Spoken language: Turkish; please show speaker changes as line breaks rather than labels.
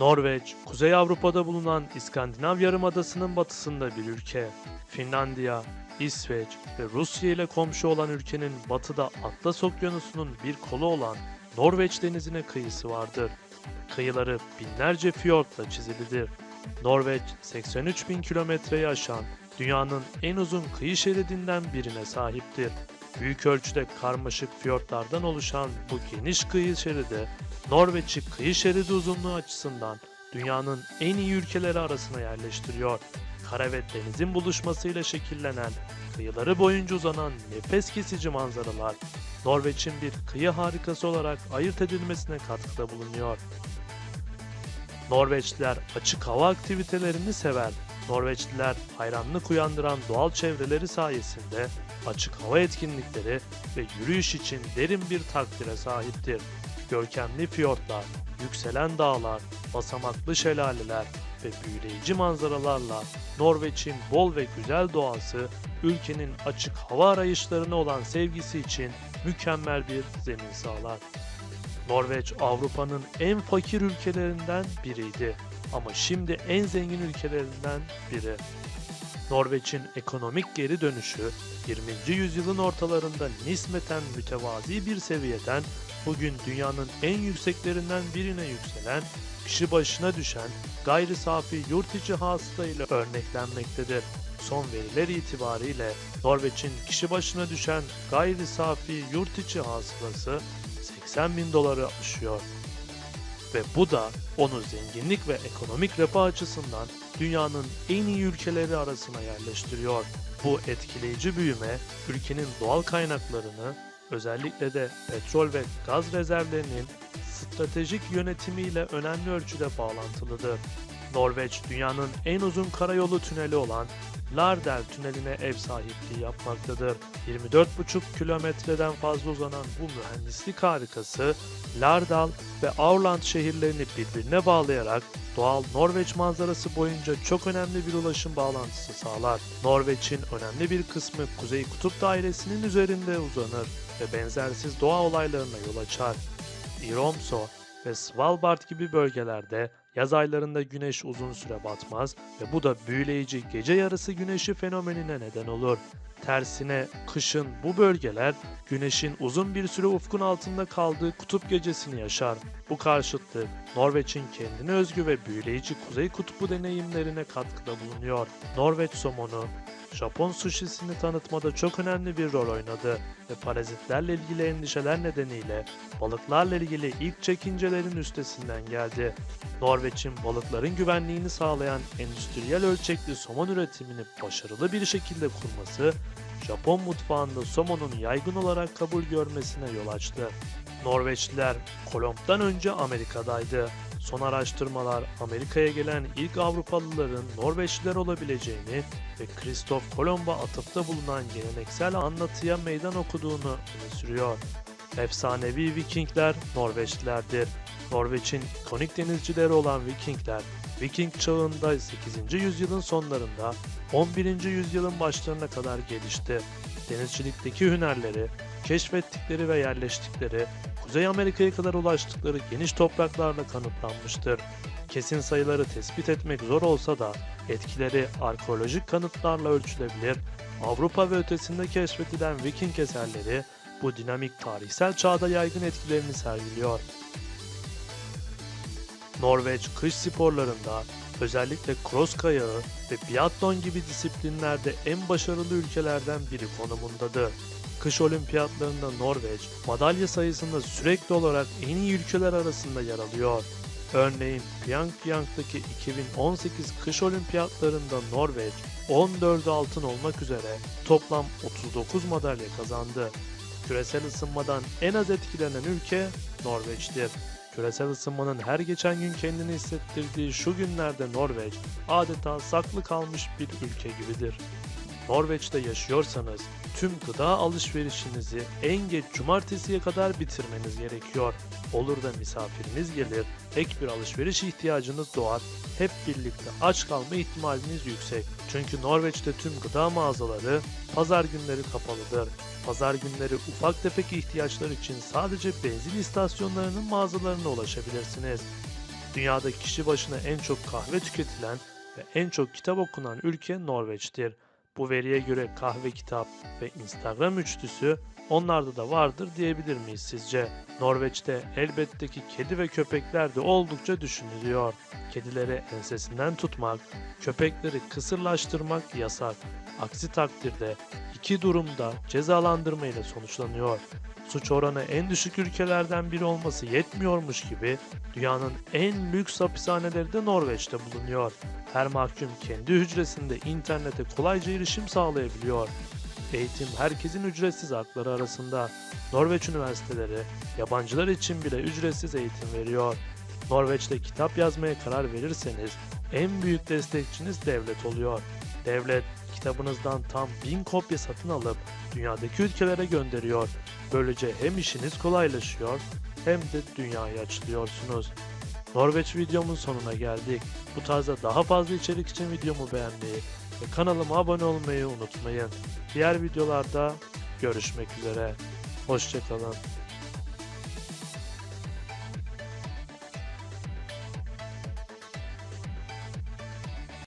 Norveç, Kuzey Avrupa'da bulunan İskandinav Yarımadası'nın batısında bir ülke. Finlandiya, İsveç ve Rusya ile komşu olan ülkenin batıda Atlas Okyanusu'nun bir kolu olan Norveç denizine kıyısı vardır. Kıyıları binlerce fiyortla çizilidir. Norveç 83 bin kilometreyi aşan dünyanın en uzun kıyı şeridinden birine sahiptir. Büyük ölçüde karmaşık fiyortlardan oluşan bu geniş kıyı şeridi, Norveç'i kıyı şeridi uzunluğu açısından dünyanın en iyi ülkeleri arasına yerleştiriyor. Kara ve denizin buluşmasıyla şekillenen, kıyıları boyunca uzanan nefes kesici manzaralar, Norveç'in bir kıyı harikası olarak ayırt edilmesine katkıda bulunuyor. Norveçliler açık hava aktivitelerini sever. Norveçliler hayranlık uyandıran doğal çevreleri sayesinde açık hava etkinlikleri ve yürüyüş için derin bir takdire sahiptir. Görkemli fiyortlar, yükselen dağlar, basamaklı şelaleler ve büyüleyici manzaralarla Norveç'in bol ve güzel doğası ülkenin açık hava arayışlarına olan sevgisi için mükemmel bir zemin sağlar. Norveç Avrupa'nın en fakir ülkelerinden biriydi ama şimdi en zengin ülkelerinden biri. Norveç'in ekonomik geri dönüşü 20. yüzyılın ortalarında nispeten mütevazi bir seviyeden bugün dünyanın en yükseklerinden birine yükselen, kişi başına düşen gayri safi yurt içi hasıla ile örneklenmektedir. Son veriler itibariyle Norveç'in kişi başına düşen gayri safi yurt içi hasılası 80 bin doları aşıyor. Ve bu da onu zenginlik ve ekonomik refah açısından dünyanın en iyi ülkeleri arasına yerleştiriyor. Bu etkileyici büyüme ülkenin doğal kaynaklarını özellikle de petrol ve gaz rezervlerinin stratejik yönetimiyle önemli ölçüde bağlantılıdır. Norveç dünyanın en uzun karayolu tüneli olan Lardel tüneline ev sahipliği yapmaktadır. 24,5 kilometreden fazla uzanan bu mühendislik harikası Lardal ve Aurland şehirlerini birbirine bağlayarak doğal Norveç manzarası boyunca çok önemli bir ulaşım bağlantısı sağlar. Norveç'in önemli bir kısmı Kuzey Kutup Dairesi'nin üzerinde uzanır ve benzersiz doğa olaylarına yol açar. Iromso ve Svalbard gibi bölgelerde yaz aylarında güneş uzun süre batmaz ve bu da büyüleyici gece yarısı güneşi fenomenine neden olur. Tersine kışın bu bölgeler güneşin uzun bir süre ufkun altında kaldığı kutup gecesini yaşar. Bu karşıtlık Norveç'in kendine özgü ve büyüleyici kuzey kutbu deneyimlerine katkıda bulunuyor. Norveç somonu Japon sushisini tanıtmada çok önemli bir rol oynadı ve parazitlerle ilgili endişeler nedeniyle balıklarla ilgili ilk çekincelerin üstesinden geldi. Norveç'in balıkların güvenliğini sağlayan endüstriyel ölçekli somon üretimini başarılı bir şekilde kurması, Japon mutfağında somonun yaygın olarak kabul görmesine yol açtı. Norveçliler Kolomb'dan önce Amerika'daydı. Son araştırmalar Amerika'ya gelen ilk Avrupalıların Norveçliler olabileceğini ve Kristof Kolomb'a atıfta bulunan geleneksel anlatıya meydan okuduğunu öne sürüyor. Efsanevi Vikingler Norveçlilerdir. Norveç'in ikonik denizcileri olan Vikingler, Viking çağında 8. yüzyılın sonlarında 11. yüzyılın başlarına kadar gelişti. Denizcilikteki hünerleri, keşfettikleri ve yerleştikleri, Kuzey Amerika'ya kadar ulaştıkları geniş topraklarla kanıtlanmıştır. Kesin sayıları tespit etmek zor olsa da etkileri arkeolojik kanıtlarla ölçülebilir. Avrupa ve ötesinde keşfedilen Viking eserleri bu dinamik tarihsel çağda yaygın etkilerini sergiliyor. Norveç kış sporlarında özellikle cross kayağı ve biatlon gibi disiplinlerde en başarılı ülkelerden biri konumundadır. Kış olimpiyatlarında Norveç madalya sayısında sürekli olarak en iyi ülkeler arasında yer alıyor. Örneğin Pyongyang'daki 2018 kış olimpiyatlarında Norveç 14 altın olmak üzere toplam 39 madalya kazandı. Küresel ısınmadan en az etkilenen ülke Norveç'tir. Küresel ısınmanın her geçen gün kendini hissettirdiği şu günlerde Norveç adeta saklı kalmış bir ülke gibidir. Norveç'te yaşıyorsanız tüm gıda alışverişinizi en geç cumartesiye kadar bitirmeniz gerekiyor. Olur da misafiriniz gelir, ek bir alışveriş ihtiyacınız doğar, hep birlikte aç kalma ihtimaliniz yüksek. Çünkü Norveç'te tüm gıda mağazaları pazar günleri kapalıdır. Pazar günleri ufak tefek ihtiyaçlar için sadece benzin istasyonlarının mağazalarına ulaşabilirsiniz. Dünyada kişi başına en çok kahve tüketilen ve en çok kitap okunan ülke Norveç'tir. Bu veriye göre kahve kitap ve Instagram üçlüsü onlarda da vardır diyebilir miyiz sizce? Norveç'te elbette ki kedi ve köpekler de oldukça düşünülüyor. Kedileri ensesinden tutmak, köpekleri kısırlaştırmak yasak. Aksi takdirde iki durumda cezalandırma ile sonuçlanıyor. Suç oranı en düşük ülkelerden biri olması yetmiyormuş gibi dünyanın en lüks hapishaneleri de Norveç'te bulunuyor. Her mahkum kendi hücresinde internete kolayca erişim sağlayabiliyor. Eğitim herkesin ücretsiz hakları arasında. Norveç üniversiteleri yabancılar için bile ücretsiz eğitim veriyor. Norveç'te kitap yazmaya karar verirseniz en büyük destekçiniz devlet oluyor. Devlet kitabınızdan tam 1000 kopya satın alıp dünyadaki ülkelere gönderiyor. Böylece hem işiniz kolaylaşıyor hem de dünyaya açılıyorsunuz. Norveç videomun sonuna geldik. Bu tarzda daha fazla içerik için videomu beğenmeyi ve kanalıma abone olmayı unutmayın. Diğer videolarda görüşmek üzere. Hoşçakalın.